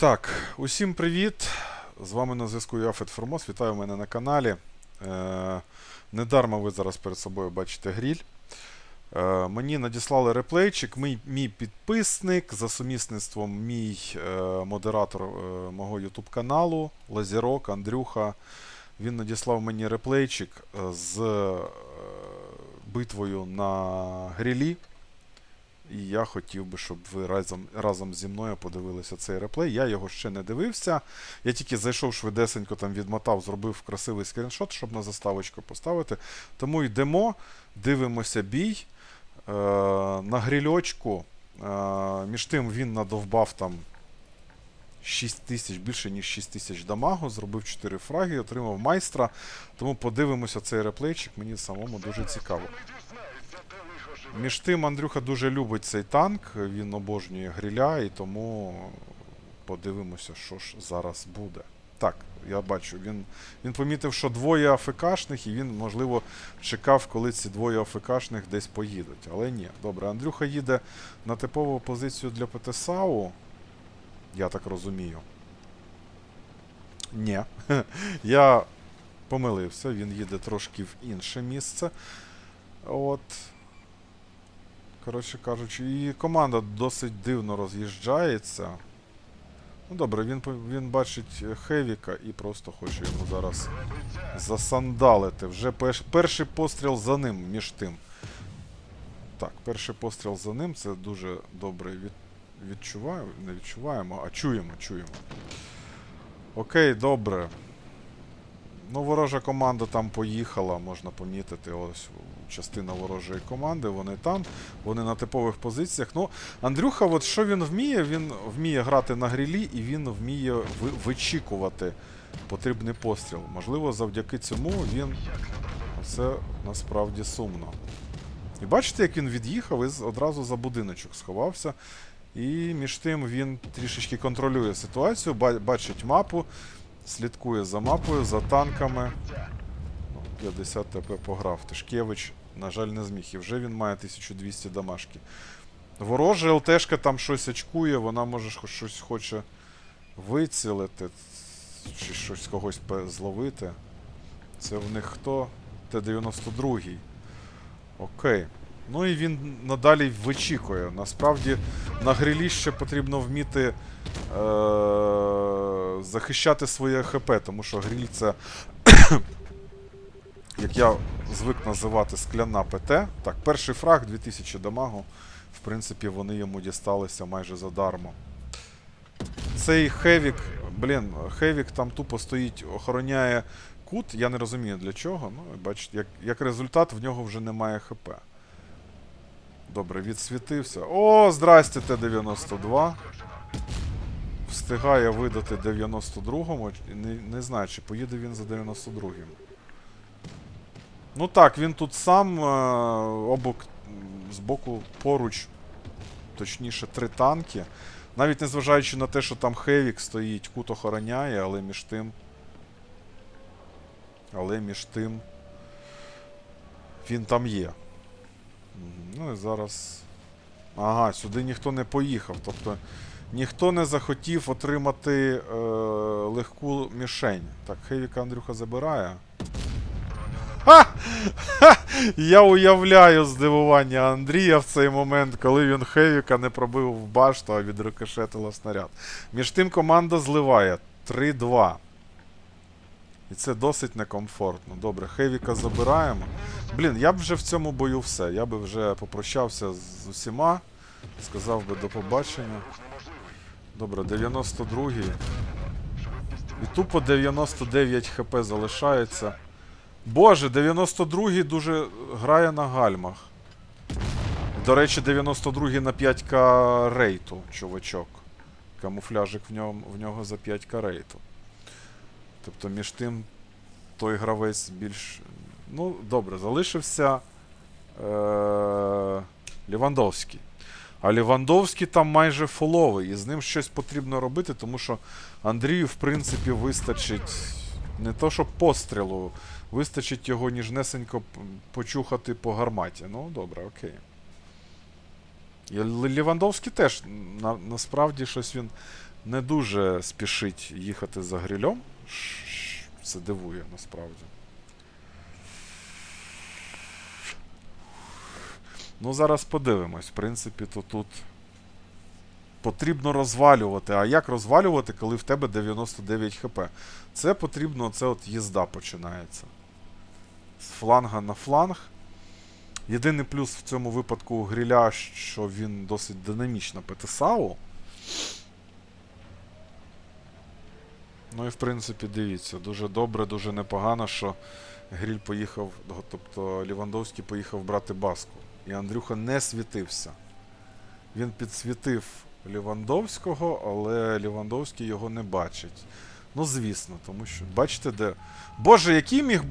Так, усім привіт. З вами на зв'язку я Фет Формос. Вітаю мене на каналі. Е, недарма ви зараз перед собою бачите гріль. Е, мені надіслали реплейчик. Мій, мій підписник за сумісництвом мій е, модератор е, мого YouTube каналу Лазірок Андрюха. Він надіслав мені реплейчик е, з е, битвою на грілі. І я хотів би, щоб ви разом, разом зі мною подивилися цей реплей. Я його ще не дивився. Я тільки зайшов швидесенько, там відмотав, зробив красивий скріншот, щоб на заставочку поставити. Тому йдемо, дивимося бій. Е, на грільочку. Е, між тим він надовбав там 6 тисяч, більше ніж 6 тисяч дамагу, зробив 4 фраги, отримав майстра. Тому подивимося цей реплейчик, мені самому дуже цікаво. Між тим, Андрюха дуже любить цей танк, він обожнює гриля, і тому подивимося, що ж зараз буде. Так, я бачу, він, він помітив, що двоє АФКшних, і він, можливо, чекав, коли ці двоє АФКшних десь поїдуть. Але ні. Добре, Андрюха їде на типову позицію для ПТСАУ. Я так розумію. Ні. Я помилився, він їде трошки в інше місце. От. Коротше кажучи, і команда досить дивно роз'їжджається. Ну добре, він, він бачить Хевіка і просто хоче йому зараз засандалити. Вже пеш, перший постріл за ним між тим. Так, перший постріл за ним це дуже добре від, відчуваю. Не відчуваємо, а чуємо, чуємо. Окей, добре. Ну, ворожа команда там поїхала, можна помітити. Ось частина ворожої команди, вони там, вони на типових позиціях. Ну, Андрюха, от що він вміє? Він вміє грати на грілі і він вміє ви- вичікувати потрібний постріл. Можливо, завдяки цьому він. Це насправді сумно. І бачите, як він від'їхав і одразу за будиночок сховався. І між тим він трішечки контролює ситуацію, бачить мапу, слідкує за мапою, за танками. Ну, 50 ТП пограв. Тишкевич, на жаль, не зміг. І вже він має 1200 дамашки. Ворожа ЛТшка там щось очкує, вона може щось хоче вицілити, чи щось когось зловити. Це в них хто? Т-92. Окей. Ну і він надалі вичікує. Насправді на грилі ще потрібно вміти е- захищати своє ХП, тому що гриль це, як я звик називати, скляна ПТ. Так, перший фраг 2000 дамагу. В принципі, вони йому дісталися майже задармо. Цей Хевік, блін, Хевік там тупо стоїть, охороняє кут. Я не розумію для чого. Ну, бачите, як, як результат, в нього вже немає ХП. Добре, відсвітився. О, здрасте, Т-92. Встигає видати 92-му. Не, не знаю, чи поїде він за 92-м. Ну так, він тут сам е, обок, м, збоку поруч, точніше, три танки. Навіть незважаючи на те, що там Хевік стоїть, кут охороняє, але між тим. Але між тим. Він там є. Ну і зараз. Ага, сюди ніхто не поїхав. Тобто ніхто не захотів отримати е, легку мішень. Так, Хевіка Андрюха забирає. Ха! Я уявляю здивування Андрія в цей момент, коли він Хевіка не пробив в башту, а відрикошетила снаряд. Між тим команда зливає 3-2. І це досить некомфортно. Добре, Хевіка забираємо. Блін, я б вже в цьому бою все. Я би вже попрощався з усіма. Сказав би до побачення. Добре, 92-й. І тупо 99 хп залишається. Боже, 92-й дуже грає на гальмах. До речі, 92-й на 5к рейту, чувачок. Камуфляжик в ньому, в нього за 5к рейту. Тобто між тим той гравець більш. Ну, добре, залишився е- Лівандовський. А Лівандовський там майже фоловий, і з ним щось потрібно робити, тому що Андрію, в принципі, вистачить не то, що пострілу, вистачить його ніжнесенько почухати по гарматі. Ну, добре, окей. І Лівандовський теж на, насправді щось він не дуже спішить їхати за грильом. Це дивує насправді. Ну, зараз подивимось. В принципі, то тут потрібно розвалювати. А як розвалювати, коли в тебе 99 хп? Це потрібно, це от їзда починається. З фланга на фланг. Єдиний плюс в цьому випадку у гріля, що він досить динамічно ПТСАУ. Ну і в принципі, дивіться, дуже добре, дуже непогано, що Гріль поїхав, тобто Лівандовський поїхав брати баску. І Андрюха не світився. Він підсвітив Лівандовського, але Лівандовський його не бачить. Ну, звісно, тому що. Бачите, де. Боже, який міг.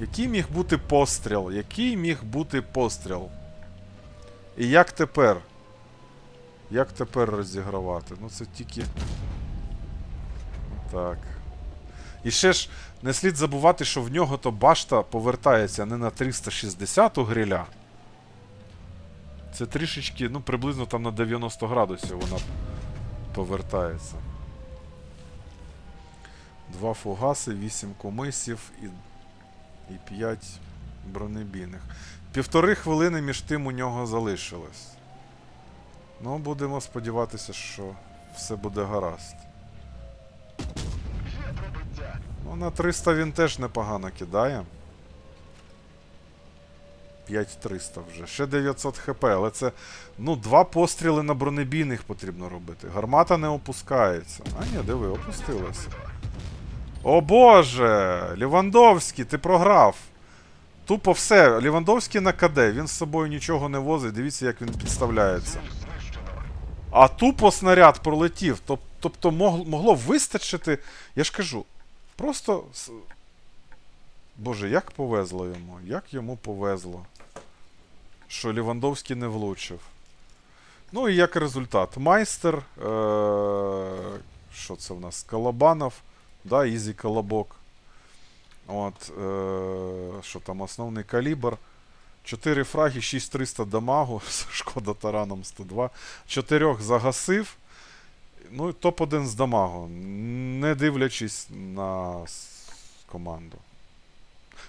Який міг бути постріл? Який міг бути постріл? І як тепер? Як тепер розігравати? Ну це тільки. Так. І ще ж не слід забувати, що в нього то башта повертається не на 360 у гриля. Це трішечки, ну, приблизно там на 90 градусів вона повертається. Два фугаси, 8 комисів і, і 5 бронебійних. Півтори хвилини між тим у нього залишилось. Ну, будемо сподіватися, що все буде гаразд. Ну, на 300 він теж непогано кидає. 5300 вже. Ще 900 хп, але це. Ну, два постріли на бронебійних потрібно робити. Гармата не опускається. А ні, диви, опустилася. О Боже! Лівандовський, ти програв. Тупо все. Лівандовський на КД, він з собою нічого не возить. Дивіться, як він підставляється. А тупо снаряд пролетів. Тобто мог- могло вистачити. Я ж кажу, просто. Боже, як повезло йому? Як йому повезло, що Лівандовський не влучив. Ну і як результат. Майстер. Е- що це в нас? Колобанов. Да, Ізі Колобок. От, е- що там, основний калібр. 4 фраги, 6300 дамагу. Шкода тараном 102. Чотирьох загасив. Ну, топ-1 з дамагу. Не дивлячись на команду.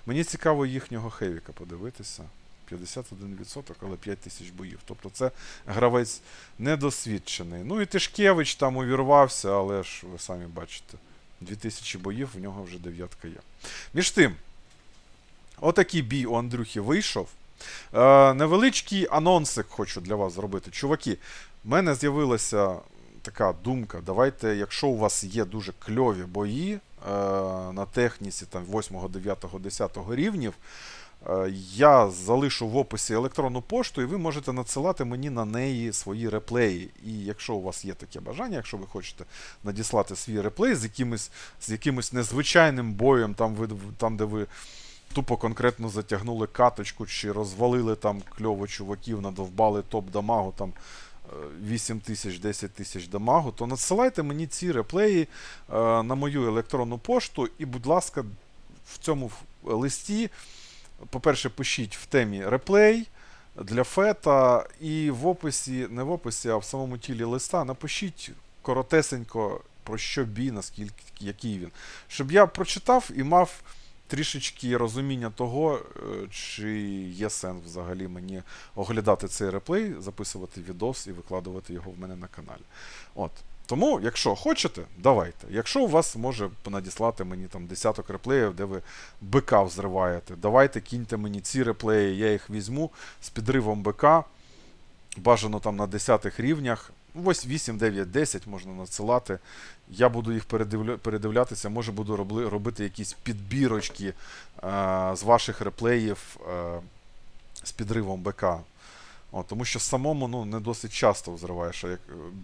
Мені цікаво їхнього Хевіка подивитися. 51%, але 5 тисяч боїв. Тобто це гравець недосвідчений. Ну і Тишкевич там увірвався, але ж ви самі бачите. 2000 боїв, в нього вже дев'ятка є. Між тим, отакий бій у Андрюхи вийшов. Е, невеличкий анонсик хочу для вас зробити. Чуваки, в мене з'явилася така думка. Давайте, якщо у вас є дуже кльові бої е, на техніці там 8, 9, 10 рівнів, е, я залишу в описі електронну пошту, і ви можете надсилати мені на неї свої реплеї. І якщо у вас є таке бажання, якщо ви хочете надіслати свій реплей з якимось, з якимось незвичайним боєм, там, ви, там де ви тупо конкретно затягнули каточку чи розвалили там кльово чуваків, надовбали топ дамагу там 8 тисяч, 10 тисяч дамагу, то надсилайте мені ці реплеї е, на мою електронну пошту і, будь ласка, в цьому листі, по-перше, пишіть в темі реплей для фета, і в описі, не в описі, а в самому тілі листа напишіть коротесенько про що бій, наскільки який він. Щоб я прочитав і мав трішечки розуміння того, е, чи є сенс взагалі мені оглядати цей реплей, записувати відос і викладувати його в мене на каналі. От. Тому, якщо хочете, давайте. Якщо у вас може надіслати мені там десяток реплеїв, де ви БК взриваєте, давайте кіньте мені ці реплеї, я їх візьму з підривом БК. Бажано там на 10 рівнях. Ось 8, 9, 10 можна надсилати. Я буду їх передивля... передивлятися, може буду робити якісь підбірочки е... з ваших реплеїв е... з підривом БК. О, тому що самому ну, не досить часто взриваєш е,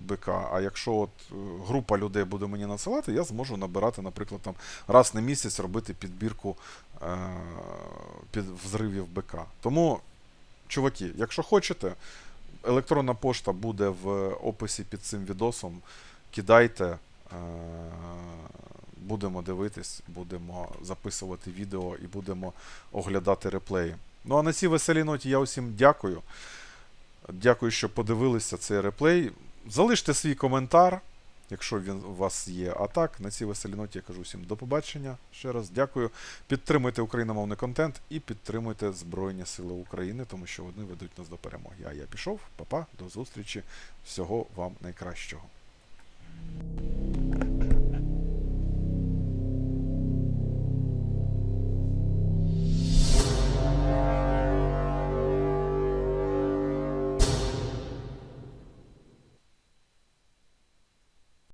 БК. А якщо от е, група людей буде мені надсилати, я зможу набирати, наприклад, там раз на місяць робити підбірку е... під взривів БК. Тому, чуваки, якщо хочете, електронна пошта буде в описі під цим відосом. Кидайте, е, будемо дивитись, будемо записувати відео і будемо оглядати реплеї. Ну а на цій веселій ноті я усім дякую. Дякую, що подивилися цей реплей. Залиште свій коментар. Якщо він у вас є. А так, на цій веселій ноті я кажу всім до побачення. Ще раз дякую. Підтримуйте україномовний контент і підтримуйте Збройні Сили України, тому що вони ведуть нас до перемоги. А я пішов, папа, до зустрічі. Всього вам найкращого.